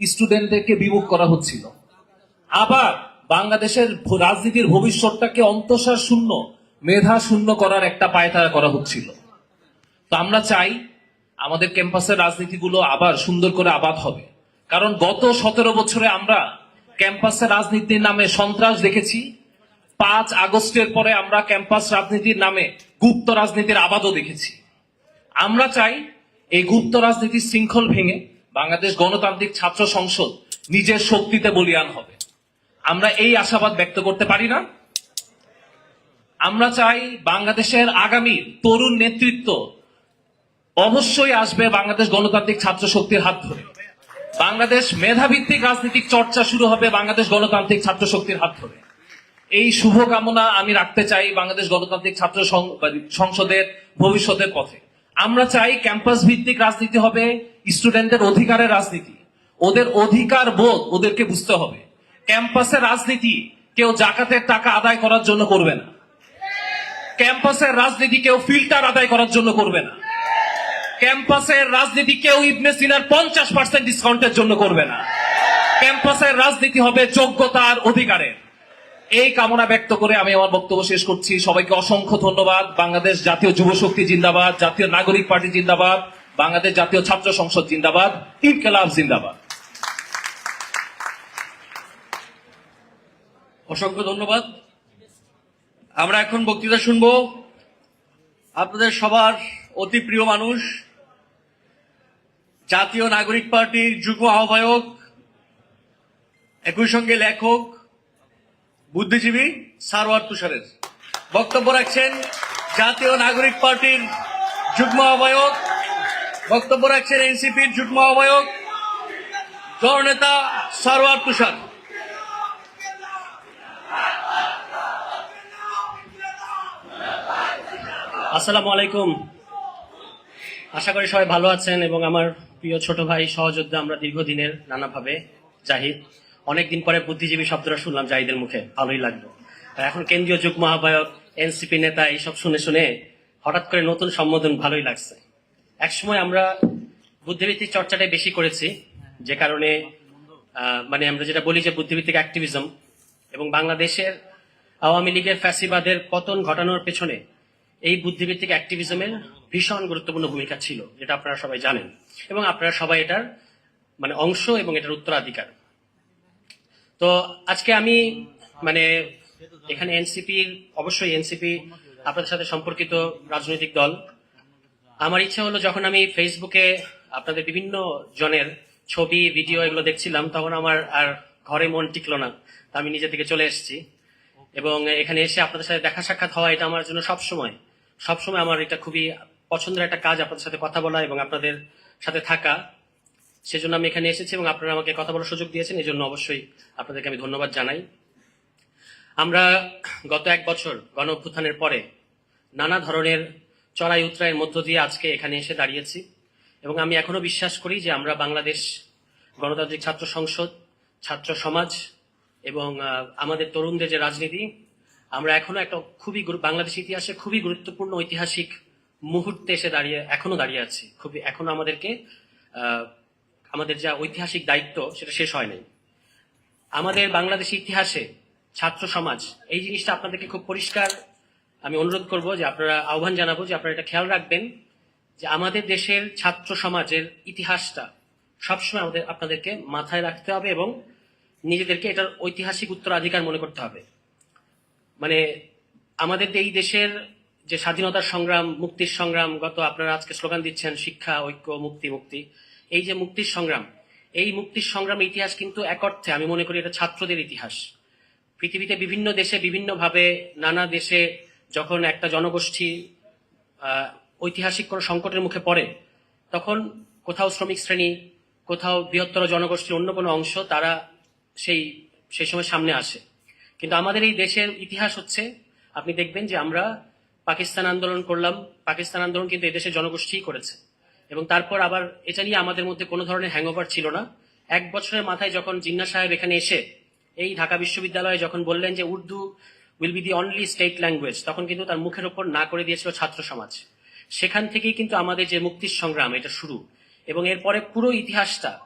স্টুডেন্টদেরকে বিমুখ করা হচ্ছিল। আবার বাংলাদেশের রাজনীতির ভবিষ্যৎটাকে অন্তঃসার শূন্য, মেধা শূন্য করার একটা পায়তারা করা হচ্ছিল। তো আমরা চাই আমাদের ক্যাম্পাসের রাজনীতিগুলো আবার সুন্দর করে আবাদ হবে। কারণ গত সতেরো বছরে আমরা ক্যাম্পাসের রাজনীতির নামে সন্ত্রাস দেখেছি। পাঁচ আগস্টের পরে আমরা ক্যাম্পাস রাজনীতির নামে গুপ্ত রাজনীতির আবাদও দেখেছি। আমরা চাই এই গুপ্ত রাজনীতির শৃঙ্খল ভেঙে বাংলাদেশ গণতান্ত্রিক ছাত্র সংসদ নিজের শক্তিতে বলিয়ান হবে। আমরা এই আশাবাদ ব্যক্ত করতে পারি না। আমরা চাই বাংলাদেশের আগামী তরুণ নেতৃত্ব অবশ্যই আসবে বাংলাদেশ গণতান্ত্রিক ছাত্র শক্তির হাত ধরে। বাংলাদেশ মেধাভিত্তিক রাজনৈতিক চর্চা শুরু হবে বাংলাদেশ গণতান্ত্রিক ছাত্র শক্তির হাত ধরে। এই শুভকামনা আমি রাখতে চাই বাংলাদেশ গণতান্ত্রিক ছাত্র সংসদের ভবিষ্যতের পথে। আমরা চাই ক্যাম্পাস ভিত্তিক রাজনীতি হবে স্টুডেন্টদের অধিকারের রাজনীতি। ওদের অধিকার বোধ ওদেরকে বুঝতে হবে। ক্যাম্পাসের রাজনীতি কেউ জাকাতের টাকা আদায় করার জন্য করবে না। ক্যাম্পাসের রাজনীতি কেউ ফিল্টার আদায় করার জন্য করবে না। ক্যাম্পাসের রাজনীতি কেউ ইবনে সিনার পঞ্চাশ পার্সেন্ট ডিসকাউন্টের জন্য করবে না। ক্যাম্পাসের রাজনীতি হবে যোগ্যতার অধিকারের। এই কামনা ব্যক্ত করে আমি আমার বক্তব্য শেষ করছি। সবাইকে অসংখ্য ধন্যবাদ। বাংলাদেশ জাতীয় যুব শক্তি জিন্দাবাদ, জাতীয় নাগরিক পার্টি জিন্দাবাদ। বাংলাদেশ জাতীয় ছাত্র সংসদ জিন্দাবাদ, ইনকেলাব জিন্দাবাদ। অসংখ্য ধন্যবাদ। আমরা এখন বক্তৃতা শুনব আপনাদের সবার অতি প্রিয় মানুষ, জাতীয় নাগরিক পার্টির যুগ্ম আহ্বায়ক, একই সঙ্গে লেখক, বুদ্ধিজীবী সারওয়ার তুষারের। বক্তব্য রাখছেন জাতীয় নাগরিক পার্টির যুগ্ম আহ্বায়ক বক্তব্য রাখছেন এনসিপির যুগ্ম আহ্বায়ক জননেতা সারওয়ার তুষার। আসসালামু আলাইকুম। আশা করি সবাই ভালো আছেন এবং আমার প্রিয় ছোট ভাই সহযোদ্ধা আমরা দীর্ঘদিনের নানাভাবে জাহিদ। অনেকদিন পরে বুদ্ধিজীবী শব্দটা শুনলাম জাহিদের মুখে, ভালোই লাগল। এখন কেন্দ্রীয় যুগ্ম আহ্বায়ক, এনসিপি নেতা এইসব শুনে শুনে হঠাৎ করে নতুন সম্বোধন ভালোই লাগছে। একসময় আমরা বুদ্ধিভিত্তিক চর্চাটাই বেশি করেছি, যে কারণে মানে আমরা যেটা বলি যে বুদ্ধিভিত্তিক অ্যাক্টিভিজম এবং বাংলাদেশের আওয়ামী লীগের ফ্যাসিবাদের পতন ঘটানোর পেছনে এই বুদ্ধিভিত্তিক অ্যাক্টিভিজমের ভীষণ গুরুত্বপূর্ণ ভূমিকা ছিল, যেটা আপনারা সবাই জানেন এবং আপনারা সবাই এটার মানে অংশ এবং এটার উত্তরাধিকার। তো আজকে আমি মানে এখানে এনসিপির, অবশ্যই এনসিপি আপনাদের সাথে সম্পর্কিত রাজনৈতিক দল আমার ইচ্ছা হলো যখন আমি ফেসবুকে আপনাদের বিভিন্ন জনের ছবি ভিডিও এগুলো দেখছিলাম, তখন আমার আর ঘরে মন টিকলো না। আমি নিজে থেকে চলে এসেছি। এবং এখানে এসে আপনাদের সাথে দেখা সাক্ষাৎ হওয়া এটা আমার জন্য সবসময়। সবসময় আমার এটা খুবই পছন্দের একটা কাজ, আপনাদের সাথে কথা বলা এবং আপনাদের সাথে থাকা। সেজন্য আমি এখানে এসেছি এবং আপনারা আমাকে কথা বলার সুযোগ দিয়েছেন এই জন্য অবশ্যই আপনাদেরকে আমি ধন্যবাদ জানাই। আমরা গত এক বছর গণ অভ্যুত্থানের পরে নানা ধরনের চড়াই উতরাইয়ের মধ্য দিয়ে আজকে এখানে এসে দাঁড়িয়েছি। এবং আমি এখনও বিশ্বাস করি যে আমরা বাংলাদেশ গণতান্ত্রিক ছাত্র সংসদ, ছাত্র সমাজ এবং আমাদের তরুণদের যে রাজনীতি, আমরা এখনও একটা খুবই বাংলাদেশ ইতিহাসে খুবই গুরুত্বপূর্ণ ঐতিহাসিক মুহূর্তে এসে দাঁড়িয়ে, এখনও দাঁড়িয়ে আছি। খুবই, এখনও আমাদেরকে আমাদের যা ঐতিহাসিক দায়িত্ব সেটা শেষ হয় নাই। আমাদের বাংলাদেশ ইতিহাসে ছাত্র সমাজ, এই জিনিসটা আপনাদেরকে খুব পরিষ্কার আমি অনুরোধ করব যে আপনারা আহ্বান জানাব যে আপনারা এটা খেয়াল রাখবেন যে আমাদের দেশের ছাত্র সমাজের ইতিহাসটা সবসময় আমাদের, আপনাদেরকে মাথায় রাখতে হবে এবং নিজেদেরকে এটার ঐতিহাসিক উত্তরাধিকার মনে করতে হবে। মানে আমাদের এই দেশের যে স্বাধীনতার সংগ্রাম, মুক্তির সংগ্রাম, গত আপনারা আজকে স্লোগান দিচ্ছেন, শিক্ষা, ঐক্য, মুক্তি মুক্তি। এই যে মুক্তির সংগ্রাম, এই মুক্তির সংগ্রাম ইতিহাস কিন্তু এক অর্থে আমি মনে করি এটা ছাত্রদের ইতিহাস। পৃথিবীতে বিভিন্ন দেশে বিভিন্নভাবে নানা দেশে যখন একটা জনগোষ্ঠী ঐতিহাসিক কোনো সংকটের মুখে পড়ে, তখন কোথাও শ্রমিক শ্রেণি, কোথাও বৃহত্তর জনগোষ্ঠীর অন্য কোনো অংশ, তারা সেই সেই সময় সামনে আসে। কিন্তু আমাদের এই দেশের ইতিহাস হচ্ছে, আপনি দেখবেন যে আমরা পাকিস্তান আন্দোলন করলাম, পাকিস্তান আন্দোলন কিন্তু এদেশের জনগোষ্ঠীই করেছে। এবং তারপর আবার এটা নিয়ে আমাদের মধ্যে কোনো ধরনের হ্যাংওভার ছিল না। এক বছরের মাথায় যখন জিন্না সাহেব এখানে এসে, এই ঢাকা বিশ্ববিদ্যালয়ে যখন বললেন যে Urdu will be the only state language তখন কিন্তু তার মুখের ওপর না করে দিয়েছিল ছাত্র সমাজ। সেখান থেকেই কিন্তু আমাদের যে মুক্তির সংগ্রাম, এটা শুরু। এবং এরপরে পুরো ইতিহাসটা,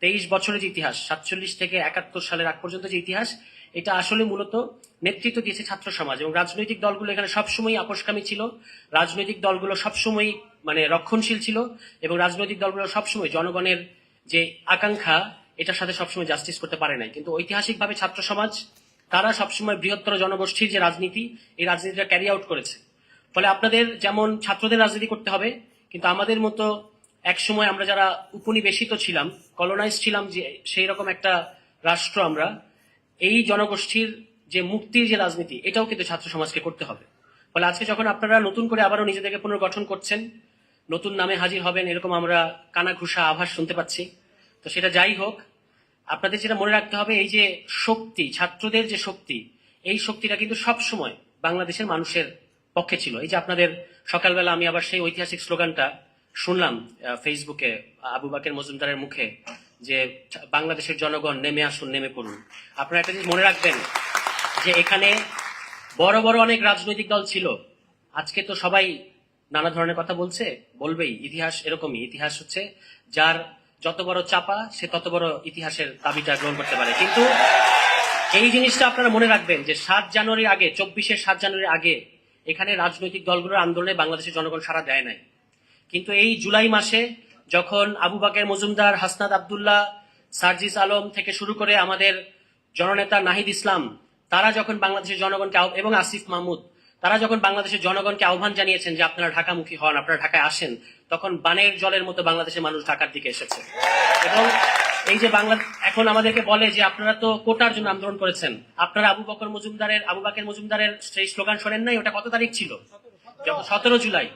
তেইশ বছরের যে ইতিহাস, সাতচল্লিশ থেকে একাত্তর সালের আগ পর্যন্ত যে ইতিহাস, এটা আসলে মূলত নেতৃত্ব দিয়েছে ছাত্র সমাজ। এবং রাজনৈতিক দলগুলো এখানে সবসময় আপোষকামী ছিল। রাজনৈতিক দলগুলো সবসময় মানে রক্ষণশীল ছিল। এবং রাজনৈতিক দলগুলো সবসময় জনগণের যে আকাঙ্ক্ষা, এটার সাথে সবসময় জাস্টিস করতে পারে নাই। কিন্তু ঐতিহাসিকভাবে ছাত্র সমাজ তারা সবসময় বৃহত্তর জনগোষ্ঠীর যে রাজনীতি, এই রাজনীতিটা ক্যারি আউট করেছে। ফলে আপনাদের যেমন ছাত্রদের রাজনীতি করতে হবে, কিন্তু আমাদের মতো একসময় আমরা যারা উপনিবেশিত ছিলাম কলোনাইজ ছিলাম যে সেই রকম একটা রাষ্ট্র আমরা, এই জনগোষ্ঠীর যে মুক্তির যে রাজনীতি, এটাও কিন্তু ছাত্র সমাজকে করতে হবে। ফলে আজকে যখন আপনারা নতুন করে আবারও নিজেদেরকে পুনর্গঠন করছেন, নতুন নামে হাজির হবেন, এরকম আমরা কানা ঘুষা আভাস শুনতে পাচ্ছি। তো সেটা যাই হোক আপনাদের যেটা মনে রাখতে হবে, এই যে শক্তি, ছাত্রদের যে শক্তি, এই শক্তিটা কিন্তু সব সময় বাংলাদেশের মানুষের পক্ষে ছিল। এই যে আপনাদের সকালবেলা আমি আবার সেই ঐতিহাসিক স্লোগানটা শুনলাম ফেসবুকে আবু বাকের মজুমদারের মুখে, যে বাংলাদেশের জনগণ নেমে আসুন, নেমে পড়ুন। আপনারা একটা জিনিস মনে রাখবেন, যে এখানে বড় বড় অনেক রাজনৈতিক দল ছিল। আজকে তো সবাই নানা ধরনের কথা বলছে, বলবেই, ইতিহাস এরকমই। ইতিহাস হচ্ছে যার যত বড় চাপা, সে তত বড় ইতিহাসের দাবিটা গ্রহণ করতে পারে। কিন্তু এই জিনিসটা আপনারা মনে রাখবেন যে সাত জানুয়ারির আগে চব্বিশের সাত জানুয়ারির আগে এখানে রাজনৈতিক দলগুলোর আন্দোলনে বাংলাদেশের জনগণ সারা দেয় নাই। কিন্তু এই জুলাই মাসে যখন আবু বাকের মজুমদার হাসনাদ আবদুল্লাহ, সার্জিস আলম থেকে শুরু করে আমাদের জননেতা নাহিদ ইসলাম, তারা যখন বাংলাদেশের জনগণকে এবং আসিফ মাহমুদ তারা যখন বাংলাদেশের জনগণকে আহ্বান জানিয়েছেন যে আপনারা ঢাকামুখী হন, আপনারা ঢাকায় আসেন, তখন বানের জলের মতো বাংলাদেশের মানুষ ঢাকার দিকে এসেছে। এবং এই যে বাংলা এখন আমাদেরকে বলে যে আপনারা তো কোটার জন্য আন্দোলন করেছেন। আপনারা আবু বকর মজুমদারের আবু বাকের মজুমদারের সেই স্লোগান শোনেন নাই? ওটা কত তারিখ ছিল? সতেরো জুলাই।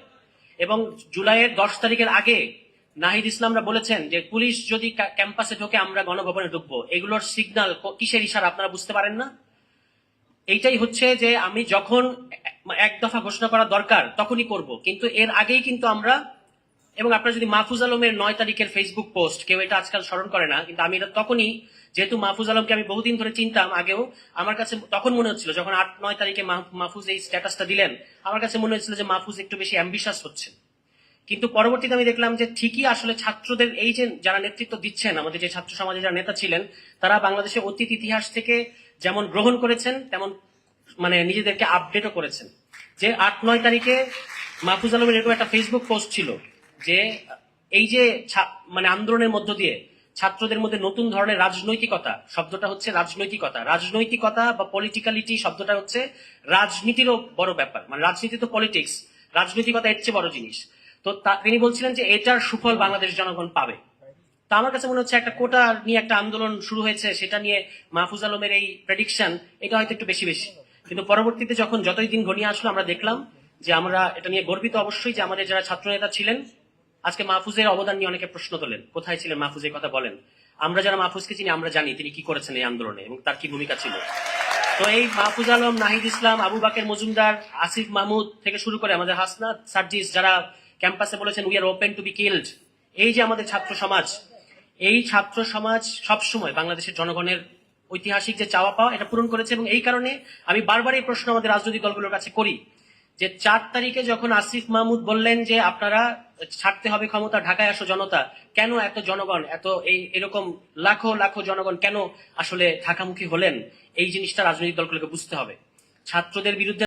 এবং জুলাইয়ের দশ তারিখের আগে নাহিদ ইসলামরা বলেছেন যে পুলিশ যদি ক্যাম্পাসে ঢোকে, আমরা গণভবনে ঢুকবো। এগুলোর সিগন্যাল কিসের ইশারা আপনারা বুঝতে পারেন না? এইটাই হচ্ছে যে আমি যখন এক দফা ঘোষণা করা দরকার, তখনই করব। কিন্তু এর আগেই কিন্তু আমরা, এবং আপনারা যদি মাহফুজ আলমের নয় তারিখের ফেসবুক পোস্ট কেউ এটা আজকাল স্মরণ করে না, কিন্তু আমি এটা তখনই, যেহেতু মাহফুজ আলমকে আমি বহুদিন ধরে চিনতাম আগেও, আমার কাছে তখন মনে হচ্ছিল যখন আট, নয় তারিখে মাহ- মাহফুজ এই স্ট্যাটাসটা দিলেন, আমার কাছে মনে হচ্ছিল যে মাহফুজ একটু বেশি অ্যাম্বিশাস হচ্ছে। কিন্তু পরবর্তীতে আমি দেখলাম যে ঠিকই আসলে ছাত্রদের, এই যে যারা নেতৃত্ব দিচ্ছেন, আমাদের যে ছাত্র সমাজে যারা নেতা ছিলেন, তারা বাংলাদেশের অতীত ইতিহাস থেকে যেমন গ্রহণ করেছেন, তেমন মানে নিজেদেরকে আপডেটও করেছেন। যে আট, নয় তারিখে মাহফুজ আলমের এরকম একটা ফেসবুক পোস্ট ছিল যে এই যে মানে আন্দোলনের মধ্য দিয়ে ছাত্রদের মধ্যে নতুন ধরনের রাজনৈতিকতা, শব্দটা হচ্ছে রাজনৈতিকতা। রাজনৈতিকতা বা পলিটিক্যালিটি শব্দটা হচ্ছে রাজনীতিরও বড় ব্যাপার। মানে রাজনীতি তো পলিটিক্স রাজনৈতিকতা এর চেয়ে বড় জিনিস। তো তিনি বলছিলেন যে এটার সুফল বাংলাদেশ জনগণ পাবে। তা আমার কাছে মনে হচ্ছে একটা কোটা নিয়ে একটা আন্দোলন শুরু হয়েছে, সেটা নিয়ে মাহফুজ আলমের এই প্রেডিকশন এটা হয়তো একটু বেশি বেশি। কিন্তু পরবর্তীতে যখন যতই দিন ঘনিয়ে আসলো, আমরা দেখলাম যে আমরা এটা নিয়ে গর্বিত অবশ্যই যে আমাদের যারা ছাত্র নেতা ছিলেন, আজকে মাহফুজের অবদান নিয়ে অনেকে প্রশ্ন তোলেন, কোথায় ছিলেন মাহফুজ এই কথা বলেন। আমরা যারা মাহফুজকে চিনি, আমরা জানি তিনি কি করেছেন এই আন্দোলনে এবং তার কি ভূমিকা ছিল। তো এই মাহফুজ আলম, নাহিদ ইসলাম, আবু বাকের মজুমদার, আসিফ মাহমুদ থেকে শুরু করে আমাদের হাসনাত, সার্জিস, যারা ক্যাম্পাসে বলেছেন we are open to be killed এই যে আমাদের ছাত্র সমাজ, এই ছাত্র সমাজ সবসময় বাংলাদেশের জনগণের ঐতিহাসিক যে চাওয়া পাওয়া, এটা পূরণ করেছে এবং এই কারণে আমি বারবার এই প্রশ্ন আমাদের রাজনৈতিক দলগুলোর কাছে করি যে চার তারিখে যখন আসিফ মাহমুদ বললেন যে আপনারা ছাড়তে হবে ক্ষমতা, ঢাকায় আসো জনতা, কেন এত জনগণ, এত এই এরকম লাখো লাখো জনগণ কেন আসলে ঢাকামুখী হলেন? এই জিনিসটা রাজনৈতিক দলগুলোকে বুঝতে হবে। ছাত্রদের বিরুদ্ধে